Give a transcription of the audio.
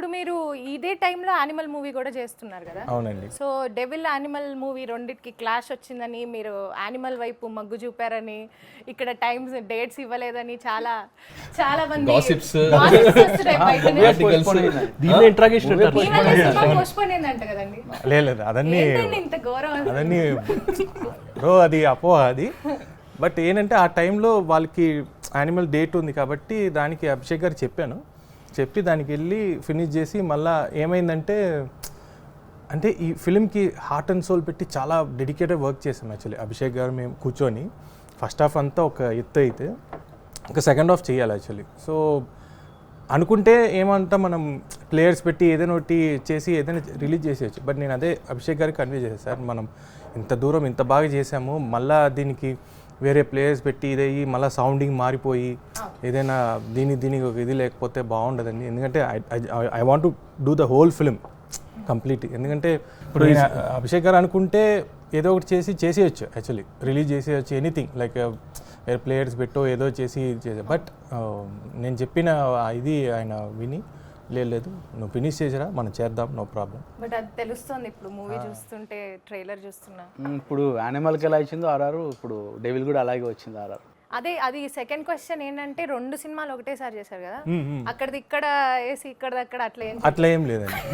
ఇప్పుడు మీరు ఇదే టైంలో యానిమల్ మూవీ కూడా చేస్తున్నారు కదా? అవునండి. సో డెవిల్ యానిమల్ మూవీ రెండిటికి క్లాష్ వచ్చిందని మీరు యానిమల్ వైపు మగ్గు చూపారని ఇక్కడ టైమ్స్ డేట్స్ ఇవ్వలేదని చాలా చాలా మంది Gossips. ఇంట్రాగేషన్ అయిందంట కదండి. లేదు లేదు అదన్నీ ఏంటండి ఇంత గౌరవం అదన్నీ బ్రో అది అపోహ అది. బట్ ఏంటంటే ఆ టైంలో వాళ్ళకి యానిమల్ డేట్ ఉంది కాబట్టి దానికి అభిషేక్ గారు చెప్పాను. చెప్పి దానికి వెళ్ళి ఫినిష్ చేసి మళ్ళీ ఏమైందంటే అంటే ఈ ఫిలింకి హార్ట్ అండ్ సోల్ పెట్టి చాలా డెడికేటెడ్ వర్క్ చేసాం యాక్చువల్లీ అభిషేక్ గారు మేము కూర్చొని ఫస్ట్ హాఫ్ అంతా ఒక ఎత్తు అయితే ఇంకా సెకండ్ హాఫ్ చేయాలి యాక్చువల్లీ సో అనుకుంటే ఏమంటా మనం ప్లేయర్స్ పెట్టి ఏదైనా ఒకటి చేసి ఏదైనా రిలీజ్ చేసేయచ్చు. బట్ నేను అదే అభిషేక్ గారికి కన్వే చేశాను సార్ మనం ఇంత దూరం ఇంత బాగా చేసాము మళ్ళీ దీనికి వేరే ప్లేయర్స్ పెట్టి ఇదయ్యి మళ్ళీ సౌండింగ్ మారిపోయి ఏదైనా దీని దీనికి ఒక ఇది లేకపోతే బాగుండదండి. ఎందుకంటే I want to do the whole film complete ఎందుకంటే ఇప్పుడు అభిషేక్ గారు అనుకుంటే ఏదో ఒకటి చేసి చేసేయచ్చు యాక్చువల్లీ రిలీజ్ చేసేయచ్చు ఎనీథింగ్ లైక్ వేరే ప్లేయర్స్ పెట్టో ఏదో చేసి చేసే. బట్ నేను చెప్పిన ఇది ఆయన విని లేదు నువ్వు ఫినిష్ చేసిరా మనం చేద్దాం నో ప్రాబ్లం బట్ అది తెలుస్తుంది ఇప్పుడు మూవీ చూస్తుంటే ట్రైలర్ చూస్తున్నా. మ్మ్, ఇప్పుడు యానిమల్కి ఎలా ఇచ్చిందో ఆర్ఆర్ ఇప్పుడు డెవిల్ కూడా అలాగే వచ్చింది ఆర్ఆర్ అదే అది సెకండ్ క్వశ్చన్ ఏంటంటే రెండు సినిమాలు ఒకటేసారి చేశారు కదా. అక్కడిది ఇక్కడ వేసి ఇక్కడ అక్కడ అట్లా ఏం అట్లా ఏం లేదండి.